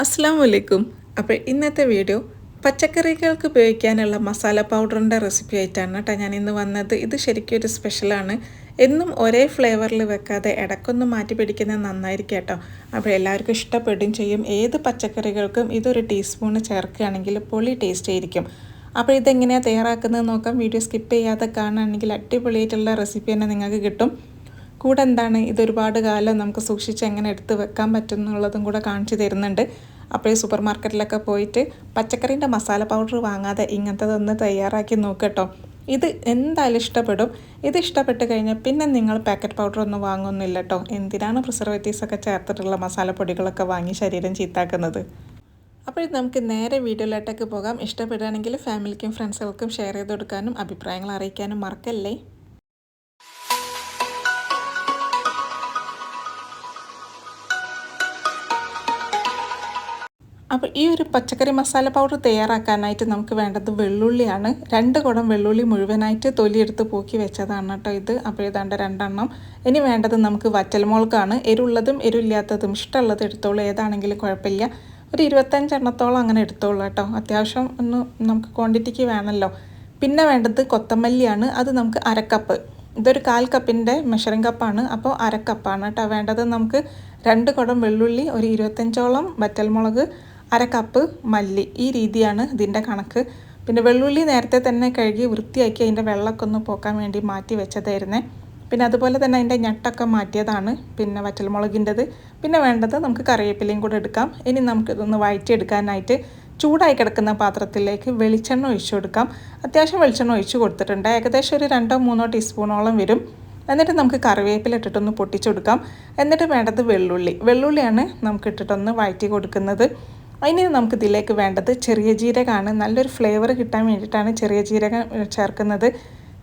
അസ്സാം വലൈക്കും അപ്പോൾ ഇന്നത്തെ വീഡിയോ പച്ചക്കറികൾക്ക് ഉപയോഗിക്കാനുള്ള മസാല പൗഡറിന്റെ റെസിപ്പി ആയിട്ടാണ് കേട്ടോ ഞാൻ ഇന്ന് വന്നത്. ഇത് ശരിക്കും ഒരു സ്പെഷ്യലാണ്. എന്നും ഒരേ ഫ്ലേവറിൽ വെക്കാതെ ഇടക്കൊന്ന് മാറ്റി പിടിക്കുന്നത് നന്നായിരിക്കും കേട്ടോ. അപ്പോൾ എല്ലാവർക്കും ഇഷ്ടപ്പെടുകയും ചെയ്യും. ഏത് പച്ചക്കറികൾക്കും ഇതൊരു ടീസ്പൂണ് ചേർക്കുകയാണെങ്കിൽ പൊളി ടേസ്റ്റ് ആയിരിക്കും. അപ്പോൾ ഇതെങ്ങനെയാണ് തയ്യാറാക്കുന്നത് നോക്കാം. വീഡിയോ സ്കിപ്പ് ചെയ്യാതെ കാണുകയാണെങ്കിൽ അടിപൊളിയായിട്ടുള്ള റെസിപ്പി തന്നെ നിങ്ങൾക്ക് കിട്ടും. കൂടെ എന്താണ്? ഇതൊരുപാട് കാലം നമുക്ക് സൂക്ഷിച്ച് എങ്ങനെ എടുത്ത് വെക്കാൻ പറ്റും എന്നുള്ളതും കൂടെ കാണിച്ചു തരുന്നുണ്ട്. അപ്പോൾ ഈ സൂപ്പർ മാർക്കറ്റിലൊക്കെ പോയിട്ട് പച്ചക്കറീന്റെ മസാല പൗഡർ വാങ്ങാതെ ഇങ്ങനത്തതൊന്ന് തയ്യാറാക്കി നോക്കട്ടോ. ഇത് എന്തായാലും ഇഷ്ടപ്പെടും. ഇത് ഇഷ്ടപ്പെട്ട് കഴിഞ്ഞാൽ പിന്നെ നിങ്ങൾ പാക്കറ്റ് പൗഡർ ഒന്നും വാങ്ങുന്നില്ല കേട്ടോ എന്തിനാണ് പ്രിസർവേറ്റീവ്സ് ഒക്കെ ചേർത്തിട്ടുള്ള മസാലപ്പൊടികളൊക്കെ വാങ്ങി ശരീരം ചീത്താക്കുന്നത്? അപ്പോൾ നമുക്ക് നേരെ വീഡിയോയിലോട്ടൊക്കെ പോകാം. ഇഷ്ടപ്പെടുകയാണെങ്കിൽ ഫാമിലിക്കും ഫ്രണ്ട്സുകൾക്കും ഷെയർ ചെയ്ത് കൊടുക്കാനും അഭിപ്രായങ്ങൾ അറിയിക്കാനും മറക്കല്ലേ? അപ്പോൾ ഈ ഒരു പച്ചക്കറി മസാല പൗഡർ തയ്യാറാക്കാനായിട്ട് നമുക്ക് വേണ്ടത് വെള്ളുള്ളിയാണ്. രണ്ട് കുടം വെള്ളുള്ളി മുഴുവനായിട്ട് തൊലിയെടുത്ത് പൂക്കി വെച്ചതാണ് കേട്ടോ ഇത്. അപ്പോൾ ഏതാണ്ട് രണ്ടെണ്ണം. ഇനി വേണ്ടത് നമുക്ക് വറ്റൽമുളകാണ്. എരുള്ളതും എരുല്ലാത്തതും ഇഷ്ടമുള്ളത് എടുത്തോളൂ. ഏതാണെങ്കിലും കുഴപ്പമില്ല. ഒരു ഇരുപത്തഞ്ചെണ്ണത്തോളം അങ്ങനെ എടുത്തോളൂ കേട്ടോ. അത്യാവശ്യം ഒന്ന് നമുക്ക് ക്വാണ്ടിറ്റിക്ക് വേണമല്ലോ. പിന്നെ വേണ്ടത് കൊത്തമല്ലിയാണ്. അത് നമുക്ക് അരക്കപ്പ്. ഇതൊരു കാൽ കപ്പിന്റെ മെഷറിംഗ് കപ്പാണ് അപ്പോൾ അരക്കപ്പാണ് കേട്ടോ വേണ്ടത്. നമുക്ക് രണ്ട് കുടം വെള്ളുള്ളി ഒരു ഇരുപത്തഞ്ചോളം വറ്റൽമുളക് അര കപ്പ് മല്ലി. ഈ രീതിയാണ് ഇതിന്റെ കണക്ക്. പിന്നെ വെള്ളുള്ളി നേരത്തെ തന്നെ കഴുകി വൃത്തിയാക്കി അതിന്റെ വെള്ളമൊക്കെ ഒന്ന് പോക്കാൻ വേണ്ടി മാറ്റി വെച്ചതായിരുന്നേ. പിന്നെ അതുപോലെ തന്നെ അതിന്റെ ഞട്ടൊക്കെ മാറ്റിയതാണ്. പിന്നെ വറ്റൽമുളകിന്റെത്. പിന്നെ വേണ്ടത് നമുക്ക് കറിവേപ്പിലയും കൂടെ എടുക്കാം. ഇനി നമുക്കിതൊന്ന് വഴറ്റിയെടുക്കാനായിട്ട് ചൂടായി കിടക്കുന്ന പാത്രത്തിലേക്ക് വെളിച്ചെണ്ണ ഒഴിച്ചു കൊടുക്കാം. അത്യാവശ്യം വെളിച്ചെണ്ണ ഒഴിച്ചു കൊടുത്തിട്ടുണ്ട്. ഏകദേശം ഒരു രണ്ടോ മൂന്നോ ടീസ്പൂണോളം വരും. എന്നിട്ട് നമുക്ക് കറിവേപ്പില ഇട്ടിട്ടൊന്ന് പൊട്ടിച്ചെടുക്കാം എന്നിട്ട് വേണ്ടത് വെള്ളുള്ളി. വെള്ളുള്ളിയാണ് നമുക്ക് ഇട്ടിട്ടൊന്ന് വഴറ്റി കൊടുക്കുന്നത്. അതിന് നമുക്ക് ഇതിലേക്ക് വേണ്ടത് ചെറിയ ജീരകമാണ്. നല്ലൊരു ഫ്ലേവർ കിട്ടാൻ വേണ്ടിയിട്ടാണ് ചെറിയ ജീരകം ചേർക്കുന്നത്.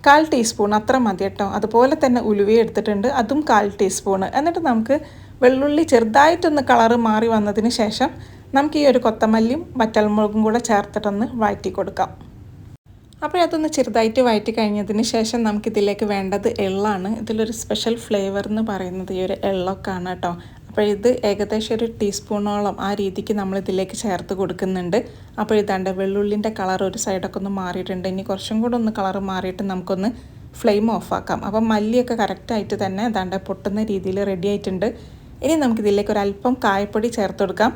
കാൽ ടീസ്പൂൺ അത്ര മതി കേട്ടോ. അതുപോലെ തന്നെ ഉലുവ എടുത്തിട്ടുണ്ട്. അതും കാൽ ടീസ്പൂണ് എന്നിട്ട് നമുക്ക് വെള്ളുള്ളി ചെറുതായിട്ടൊന്ന് കളറ് മാറി വന്നതിന് ശേഷം നമുക്ക് ഈ ഒരു കൊത്തമല്ലിയും വറ്റൽമുളകും കൂടെ ചേർത്തിട്ടൊന്ന് വഴറ്റി കൊടുക്കാം. അപ്പോൾ അതൊന്ന് ചെറുതായിട്ട് വഴറ്റി കഴിഞ്ഞതിന് ശേഷം നമുക്കിതിലേക്ക് വേണ്ടത് എള്ളാണ്. ഇതിലൊരു സ്പെഷ്യൽ ഫ്ലേവർ എന്ന് പറയുന്നത് ഈ ഒരു എള്ളൊക്കെയാണ് കേട്ടോ. അപ്പോൾ ഇത് ഏകദേശം ഒരു ടീസ്പൂണോളം ആ രീതിക്ക് നമ്മൾ ഇതിലേക്ക് ചേർത്ത് കൊടുക്കുന്നുണ്ട്. അപ്പോൾ ഇതാണ്ട് വെള്ളുള്ളിന്റെ കളർ ഒരു സൈഡൊക്കെ ഒന്ന് മാറിയിട്ടുണ്ട്. ഇനി കുറച്ചും കൂടെ ഒന്ന് കളർ മാറിയിട്ട് നമുക്കൊന്ന് ഫ്ലെയിം ഓഫാക്കാം. അപ്പം മല്ലിയൊക്കെ കറക്റ്റായിട്ട് തന്നെ അതാണ്ട് പൊട്ടുന്ന രീതിയിൽ റെഡി ആയിട്ടുണ്ട്. ഇനി നമുക്കിതിലേക്ക് ഒരു അല്പം കായപ്പൊടി ചേർത്ത് കൊടുക്കാം.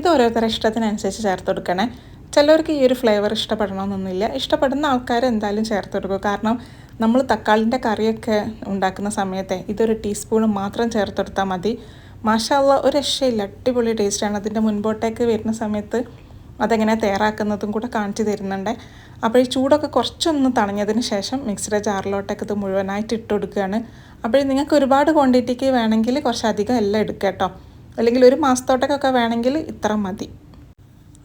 ഇത് ഓരോരുത്തരുടെ ഇഷ്ടത്തിനനുസരിച്ച് ചേർത്ത് കൊടുക്കണേ. ചിലവർക്ക് ഈ ഒരു ഫ്ലേവർ ഇഷ്ടപ്പെടണമെന്നൊന്നുമില്ല. ഇഷ്ടപ്പെടുന്ന ആൾക്കാർ എന്തായാലും ചേർത്ത് കൊടുക്കും. കാരണം നമ്മൾ തക്കാളിന്റെ കറിയൊക്കെ ഉണ്ടാക്കുന്ന സമയത്തെ ഇതൊരു ടീസ്പൂൺ മാത്രം ചേർത്തെടുത്താൽ മതി. മാഷാള്ള ഒരു രക്ഷയില്ല. അടിപൊളി ടേസ്റ്റാണ്. അതിന്റെ മുൻപോട്ടേക്ക് വരുന്ന സമയത്ത് അതെങ്ങനെ തയ്യാറാക്കുന്നതും കൂടെ കാണിച്ചു തരുന്നുണ്ട്. അപ്പോൾ ഈ ചൂടൊക്കെ കുറച്ചൊന്ന് തണഞ്ഞതിന് ശേഷം മിക്സിയുടെ ജാറിലോട്ടൊക്കെ ഇത് മുഴുവനായിട്ട് ഇട്ട് കൊടുക്കുകയാണ്. അപ്പോൾ നിങ്ങൾക്ക് ഒരുപാട് ക്വാണ്ടിറ്റിക്ക് വേണമെങ്കിൽ കുറച്ചധികം എല്ലാം എടുക്കുക കേട്ടോ. അല്ലെങ്കിൽ ഒരു മാസത്തോട്ടൊക്കെ വേണമെങ്കിൽ ഇത്ര മതി.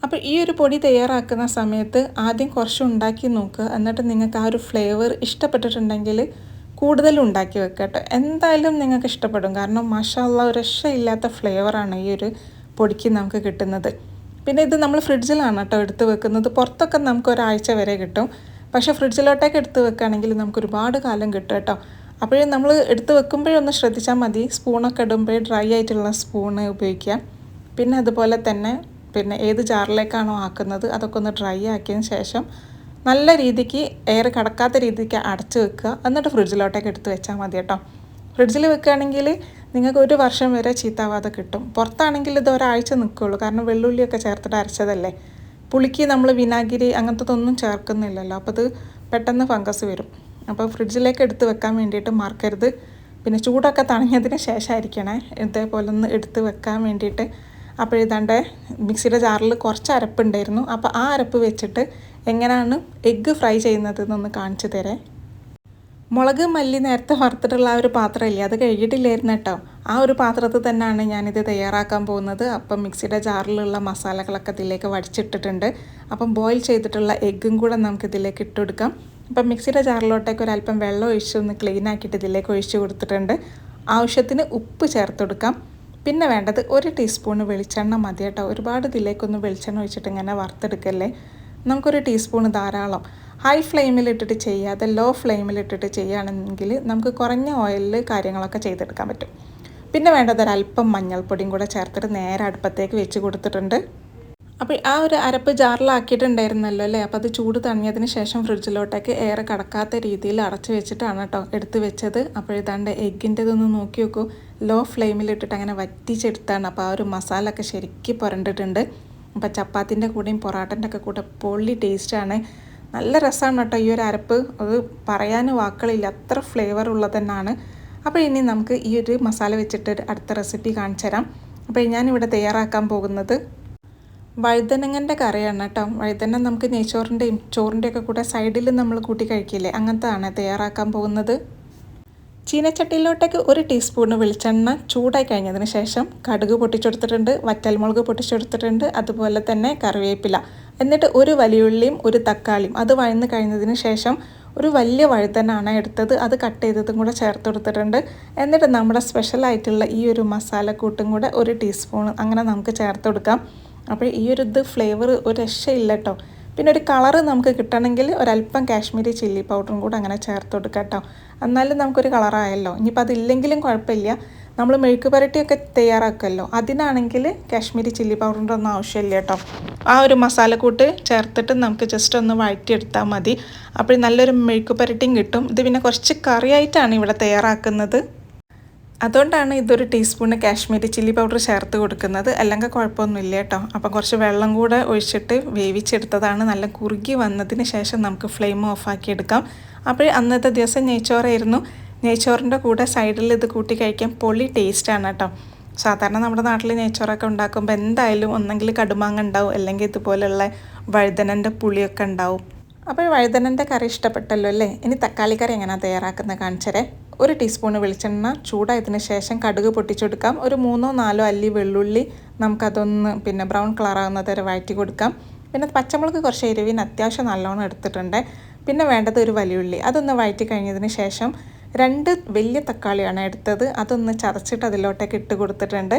അപ്പോൾ ഈ ഒരു പൊടി തയ്യാറാക്കുന്ന സമയത്ത് ആദ്യം കുറച്ച് ഉണ്ടാക്കി നോക്കുക. എന്നിട്ട് നിങ്ങൾക്ക് ആ ഒരു ഫ്ലേവർ ഇഷ്ടപ്പെട്ടിട്ടുണ്ടെങ്കിൽ കൂടുതൽ ഉണ്ടാക്കി വെക്കുക കേട്ടോ എന്തായാലും നിങ്ങൾക്ക് ഇഷ്ടപ്പെടും. കാരണം മഷാല്ല ഒരു രക്ഷയില്ലാത്ത ഫ്ലേവറാണ് ഈ ഒരു പൊടിക്ക് നമുക്ക് കിട്ടുന്നത്. പിന്നെ ഇത് നമ്മൾ ഫ്രിഡ്ജിലാണ് കേട്ടോ എടുത്ത് വെക്കുന്നത്. പുറത്തൊക്കെ നമുക്ക് ഒരാഴ്ച വരെ കിട്ടും. പക്ഷേ ഫ്രിഡ്ജിലോട്ടേക്ക് എടുത്ത് വെക്കുകയാണെങ്കിൽ നമുക്ക് ഒരുപാട് കാലം കിട്ടും കേട്ടോ അപ്പോഴും നമ്മൾ എടുത്ത് വെക്കുമ്പോഴൊന്ന് ശ്രദ്ധിച്ചാൽ മതി. സ്പൂണൊക്കെ ഇടുമ്പോൾ ഡ്രൈ ആയിട്ടുള്ള സ്പൂണ് ഉപയോഗിക്കുക. പിന്നെ അതുപോലെ തന്നെ പിന്നെ ഏത് ജാറിലേക്കാണോ ആക്കുന്നത് അതൊക്കെ ഒന്ന് ഡ്രൈ ആക്കിയതിന് ശേഷം നല്ല രീതിക്ക് എയർ കടക്കാത്ത രീതിക്ക് അടച്ച് വെക്കുക. എന്നിട്ട് ഫ്രിഡ്ജിലോട്ടേക്ക് എടുത്ത് വെച്ചാൽ മതി കേട്ടോ. ഫ്രിഡ്ജിൽ വെക്കുകയാണെങ്കിൽ നിങ്ങൾക്ക് ഒരു വർഷം വരെ ചീത്താവാതെ കിട്ടും. പുറത്താണെങ്കിൽ ഇത് ഒരാഴ്ച നിൽക്കുകയുള്ളൂ കാരണം വെള്ളുള്ളിയൊക്കെ ചേർത്തിട്ട് അരച്ചതല്ലേ. പുളിക്ക് നമ്മൾ വിനാഗിരി അങ്ങനത്തതൊന്നും ചേർക്കുന്നില്ലല്ലോ. അപ്പോൾ അത് പെട്ടെന്ന് ഫംഗസ് വരും. അപ്പോൾ ഫ്രിഡ്ജിലേക്ക് എടുത്ത് വെക്കാൻ വേണ്ടിയിട്ട് മറക്കരുത്. പിന്നെ ചൂടൊക്കെ തണിഞ്ഞതിന് ശേഷമായിരിക്കണേ. ഇതേപോലെ ഒന്ന് എടുത്ത് വെക്കാൻ വേണ്ടിയിട്ട് അപ്പോൾ ഇതാണ്ട് മിക്സിയുടെ ജാറിൽ കുറച്ച് അരപ്പുണ്ടായിരുന്നു. അപ്പോൾ ആ അരപ്പ് വെച്ചിട്ട് എങ്ങനെയാണ് എഗ്ഗ് ഫ്രൈ ചെയ്യുന്നത് എന്നൊന്ന് കാണിച്ചു തരേ. മുളക് മല്ലി നേരത്തെ വറുത്തിട്ടുള്ള ആ ഒരു പാത്രമില്ലേ? അത് കഴുകിയിട്ടില്ലായിരുന്നു കേട്ടോ. ആ ഒരു പാത്രത്തിൽ തന്നെയാണ് ഞാനിത് തയ്യാറാക്കാൻ പോകുന്നത്. അപ്പം മിക്സിയുടെ ജാറിലുള്ള മസാലകളൊക്കെ ഇതിലേക്ക് വടിച്ചിട്ടിട്ടുണ്ട്. അപ്പം ബോയിൽ ചെയ്തിട്ടുള്ള എഗ്ഗും കൂടെ നമുക്ക് ഇതിലേക്ക് ഇട്ട് കൊടുക്കാം. അപ്പം മിക്സിയുടെ ജാറിലോട്ടേക്ക് ഒരല്പം വെള്ളം ഒഴിച്ച് ഒന്ന് ക്ലീൻ ആക്കിയിട്ട് ഇതിലേക്ക് ഒഴിച്ച് കൊടുത്തിട്ടുണ്ട്. ആവശ്യത്തിന് ഉപ്പ് ചേർത്ത് കൊടുക്കാം. പിന്നെ വേണ്ടത് ഒരു ടീസ്പൂൺ വെളിച്ചെണ്ണ മതി കേട്ടോ. ഒരുപാട് ഇതിലേക്കൊന്ന് വെളിച്ചെണ്ണ ഒഴിച്ചിട്ട് ഇങ്ങനെ വറുത്തെടുക്കല്ലേ? നമുക്കൊരു ടീസ്പൂൺ ധാരാളം. ഹൈ ഫ്ലെയിമിലിട്ടിട്ട് ചെയ്യാതെ ലോ ഫ്ലെയിമിലിട്ടിട്ട് ചെയ്യുകയാണെങ്കിൽ നമുക്ക് കുറഞ്ഞ ഓയിലിൽ കാര്യങ്ങളൊക്കെ ചെയ്തെടുക്കാൻ പറ്റും. പിന്നെ വേണ്ടത് അല്പം മഞ്ഞൾപ്പൊടിയും കൂടെ ചേർത്തിട്ട് നേരെ അടുപ്പത്തേക്ക് വെച്ച് കൊടുത്തിട്ടുണ്ട്. അപ്പോൾ ആ ഒരു അരപ്പ് ജാറിലാക്കിയിട്ടുണ്ടായിരുന്നല്ലോ അല്ലേ? അപ്പോൾ അത് ചൂട് തണിഞ്ഞതിന് ശേഷം ഫ്രിഡ്ജിലോട്ടേക്ക് ഏറെ കടക്കാത്ത രീതിയിൽ അടച്ച് വെച്ചിട്ടാണ് കേട്ടോ എടുത്ത് വെച്ചത്. അപ്പോൾ ഇതാണ്ട് എഗ്ഗിന്റെതൊന്ന് നോക്കി നോക്കൂ. ലോ ഫ്ലെയിമിലിട്ടിട്ട് അങ്ങനെ വറ്റിച്ചെടുത്താണ്. അപ്പോൾ ആ ഒരു മസാല ഒക്കെ ശരിക്കും പുരണ്ടിട്ടുണ്ട്. അപ്പോൾ ചപ്പാത്തിന്റെ കൂടെയും പൊറാട്ടന്റെ ഒക്കെ കൂടെ പൊള്ളി ടേസ്റ്റാണ്. നല്ല രസമാണ് കേട്ടോ ഈ ഒരു അരപ്പ്. അത് പറയാൻ വാക്കുകളില്ല. അത്ര ഫ്ലേവർ ഉള്ളത് തന്നെയാണ് അപ്പോൾ ഇനി നമുക്ക് ഈ ഒരു മസാല വെച്ചിട്ട് അടുത്ത റെസിപ്പി കാണിച്ചു തരാം. അപ്പോൾ ഞാനിവിടെ തയ്യാറാക്കാൻ പോകുന്നത് വഴുതനങ്ങന്റെ കറിയാണ് കേട്ടോ. വഴുതന നമുക്ക് നെയ്ച്ചോറിന്റെയും ചോറിന്റെയൊക്കെ കൂടെ സൈഡിൽ നമ്മൾ കൂട്ടി കഴിക്കില്ലേ? അങ്ങനത്തെ ആണ് തയ്യാറാക്കാൻ പോകുന്നത്. ചീനച്ചട്ടിയിലോട്ടേക്ക് ഒരു ടീസ്പൂൺ വെളിച്ചെണ്ണ ചൂടായി കഴിഞ്ഞതിന് ശേഷം കടുക് പൊട്ടിച്ചെടുത്തിട്ടുണ്ട് വറ്റൽമുളക് പൊട്ടിച്ചെടുത്തിട്ടുണ്ട് അതുപോലെ തന്നെ കറിവേപ്പില. എന്നിട്ട് ഒരു വലിയുള്ളിയും ഒരു തക്കാളിയും. അത് വഴന്ന് കഴിഞ്ഞതിന് ശേഷം ഒരു വലിയ വഴുതനാണ് എടുത്തത്. അത് കട്ട് ചെയ്തതും കൂടെ ചേർത്ത് കൊടുത്തിട്ടുണ്ട്. എന്നിട്ട് നമ്മുടെ സ്പെഷ്യലായിട്ടുള്ള ഈ ഒരു മസാലക്കൂട്ടും കൂടെ ഒരു ടീസ്പൂൺ അങ്ങനെ നമുക്ക് ചേർത്ത് കൊടുക്കാം. അപ്പോൾ ഈ ഒരു ഇത് ഫ്ലേവർ ഒരു രക്ഷയില്ല കേട്ടോ പിന്നെ ഒരു കളറ് നമുക്ക് കിട്ടണമെങ്കിൽ ഒരല്പം കാശ്മീരി ചില്ലി പൗഡറും കൂടെ അങ്ങനെ ചേർത്ത് കൊടുക്കാം കേട്ടോ എന്നാലും നമുക്കൊരു കളറായല്ലോ ഇനിയിപ്പോൾ അതില്ലെങ്കിലും കുഴപ്പമില്ല. നമ്മൾ മെഴുക്ക് പുരട്ടിയൊക്കെ തയ്യാറാക്കുമല്ലോ അതിനാണെങ്കിൽ കാശ്മീരി ചില്ലി പൗഡറിന്റെ ഒന്നും ആവശ്യമില്ല കേട്ടോ ആ ഒരു മസാലക്കൂട്ട് ചേർത്തിട്ട് നമുക്ക് ജസ്റ്റ് ഒന്ന് വഴറ്റിയെടുത്താൽ മതി. അപ്പോൾ നല്ലൊരു മെഴുക്ക് പുരട്ടിയും കിട്ടും. ഇത് പിന്നെ കുറച്ച് കറിയായിട്ടാണ് ഇവിടെ തയ്യാറാക്കുന്നത്. അതുകൊണ്ടാണ് ഇതൊരു ടീസ്പൂണ് കാശ്മീരി ചില്ലി പൗഡർ ചേർത്ത് കൊടുക്കുന്നത്. അല്ലെങ്കിൽ കുഴപ്പമൊന്നുമില്ല കേട്ടോ. അപ്പം കുറച്ച് വെള്ളം കൂടെ ഒഴിച്ചിട്ട് വേവിച്ചെടുത്തതാണ്. നല്ല കുറുകി വന്നതിന് ശേഷം നമുക്ക് ഫ്ലെയിം ഓഫാക്കി എടുക്കാം. അപ്പോൾ അന്നത്തെ ദിവസം നെയ്ച്ചോറായിരുന്നു. നെയ്ച്ചോറിന്റെ കൂടെ സൈഡിൽ ഇത് കൂട്ടി കഴിക്കാൻ പൊളി ടേസ്റ്റാണ് കേട്ടോ. സാധാരണ നമ്മുടെ നാട്ടിൽ നെയ്ച്ചോറൊക്കെ ഉണ്ടാക്കുമ്പോൾ എന്തായാലും ഒന്നെങ്കിൽ കടുമാങ്ങ ഉണ്ടാവും. അല്ലെങ്കിൽ ഇതുപോലെയുള്ള വഴുതനന്റെ പുളിയൊക്കെ ഉണ്ടാവും. അപ്പോൾ വഴുതനന്റെ കറി ഇഷ്ടപ്പെട്ടല്ലോ അല്ലേ? ഇനി തക്കാളി കറി എങ്ങനെയാണ് തയ്യാറാക്കുന്നത് കാണിച്ചരേ? ഒരു ടീസ്പൂൺ വെളിച്ചെണ്ണ ചൂടായതിന് ശേഷം കടുക് പൊട്ടിച്ചെടുക്കാം. ഒരു മൂന്നോ നാലോ അല്ലി വെള്ളുള്ളി നമുക്കതൊന്ന് പിന്നെ ബ്രൗൺ കളറാകുന്നത് വരെ വഴറ്റി കൊടുക്കാം. പിന്നെ പച്ചമുളക് കുറച്ച് എരിവിന് അത്യാവശ്യം നല്ലോണം എടുത്തിട്ടുണ്ട്. പിന്നെ വേണ്ടത് ഒരു വലിയുള്ളി. അതൊന്ന് വഴറ്റി കഴിഞ്ഞതിന് ശേഷം രണ്ട് വലിയ തക്കാളിയാണ് എടുത്തത്. അതൊന്ന് ചതച്ചിട്ട് അതിലോട്ടേക്ക് ഇട്ട് കൊടുത്തിട്ടുണ്ട്.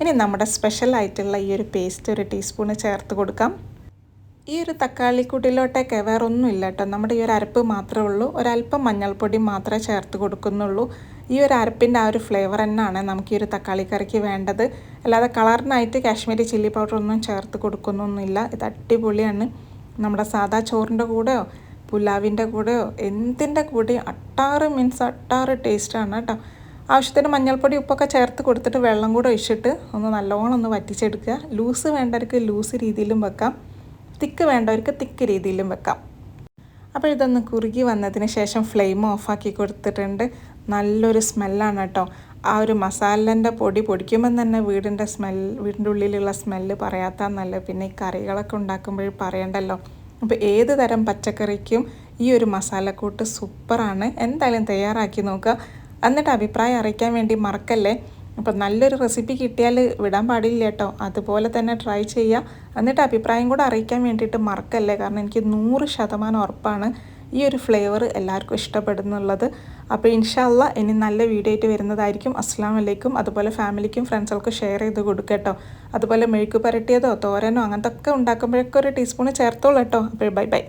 ഇനി നമ്മുടെ സ്പെഷ്യൽ ആയിട്ടുള്ള ഈ ഒരു പേസ്റ്റ് ഒരു ടീസ്പൂണ് ചേർത്ത് കൊടുക്കാം. ഈ ഒരു തക്കാളിക്കൂട്ടിലോട്ടൊക്കെ വേറെ ഒന്നുമില്ല കേട്ടോ. നമ്മുടെ ഈ ഒരു അരപ്പ് മാത്രമേ ഉള്ളൂ. ഒരല്പം മഞ്ഞൾപ്പൊടി മാത്രമേ ചേർത്ത് കൊടുക്കുന്നുള്ളൂ. ഈ ഒരു അരപ്പിന്റെ ആ ഒരു ഫ്ലേവർ തന്നെയാണ് നമുക്ക് ഈ ഒരു തക്കാളി കറിക്ക് വേണ്ടത്. അല്ലാതെ കളറിനായിട്ട് കാശ്മീരി ചില്ലി പൗഡർ ഒന്നും ചേർത്ത് കൊടുക്കുന്നൊന്നുമില്ല. ഇത് അടിപൊളിയാണ്. നമ്മുടെ സാദാ ചോറിന്റെ കൂടെയോ പുലാവിന്റെ കൂടെയോ എന്തിന്റെ കൂടെയും അട്ടാറ് മീൻസ് അട്ടാറ് ടേസ്റ്റാണ് കേട്ടോ. ആവശ്യത്തിന് മഞ്ഞൾപ്പൊടി ഉപ്പൊക്കെ ചേർത്ത് കൊടുത്തിട്ട് വെള്ളം കൂടെ ഒഴിച്ചിട്ട് ഒന്ന് നല്ലോണം ഒന്ന് വറ്റിച്ചെടുക്കുക. ലൂസ് വേണ്ടവർക്ക് ലൂസ് രീതിയിലും വെക്കാം. തിക്ക് വേണ്ടവർക്ക് തിക്ക് രീതിയിലും വെക്കാം. അപ്പോൾ ഇതൊന്ന് കുറുകി വന്നതിന് ശേഷം ഫ്ലെയിം ഓഫാക്കി കൊടുത്തിട്ടുണ്ട്. നല്ലൊരു സ്മെല്ലാണ് കേട്ടോ. ആ ഒരു മസാലന്റെ പൊടി പൊടിക്കുമ്പം തന്നെ വീടിന്റെ സ്മെൽ വീടിന്റെ ഉള്ളിലുള്ള സ്മെല്ല് പറയാത്ത നല്ല പിന്നെ ഈ കറികളൊക്കെ ഉണ്ടാക്കുമ്പോൾ പറയണ്ടല്ലോ. അപ്പോൾ ഏത് തരം പച്ചക്കറിക്കും ഈ ഒരു മസാലക്കൂട്ട് സൂപ്പറാണ്. എന്തായാലും തയ്യാറാക്കി നോക്കുക. എന്നിട്ട് അഭിപ്രായം അറിയിക്കാൻ വേണ്ടി മറക്കല്ലേ? അപ്പം നല്ലൊരു റെസിപ്പി കിട്ടിയാൽ വിടാൻ പാടില്ല കേട്ടോ. അതുപോലെ തന്നെ ട്രൈ ചെയ്യുക. എന്നിട്ട് അഭിപ്രായം കൂടെ അറിയിക്കാൻ വേണ്ടിയിട്ട് മറക്കല്ലേ? കാരണം എനിക്ക് നൂറ് ശതമാനം ഉറപ്പാണ് ഈ ഒരു ഫ്ലേവർ എല്ലാവർക്കും ഇഷ്ടപ്പെടുന്നുള്ളത്. അപ്പോൾ ഇൻഷാല്ല ഇനി നല്ല വീഡിയോ ആയിട്ട് വരുന്നതായിരിക്കും. അസ്സാം വലൈക്കും അതുപോലെ ഫാമിലിക്കും ഫ്രണ്ട്സുകൾക്കും ഷെയർ ചെയ്ത് കൊടുക്കട്ടോ. അതുപോലെ മെഴുക്ക് പുരട്ടിയതോ തോരനോ അങ്ങനത്തെ ഒക്കെ ഉണ്ടാക്കുമ്പോഴൊക്കെ ഒരു ടീസ്പൂൺ ചേർത്തോളൂ കേട്ടോ. അപ്പോൾ ബൈ ബൈ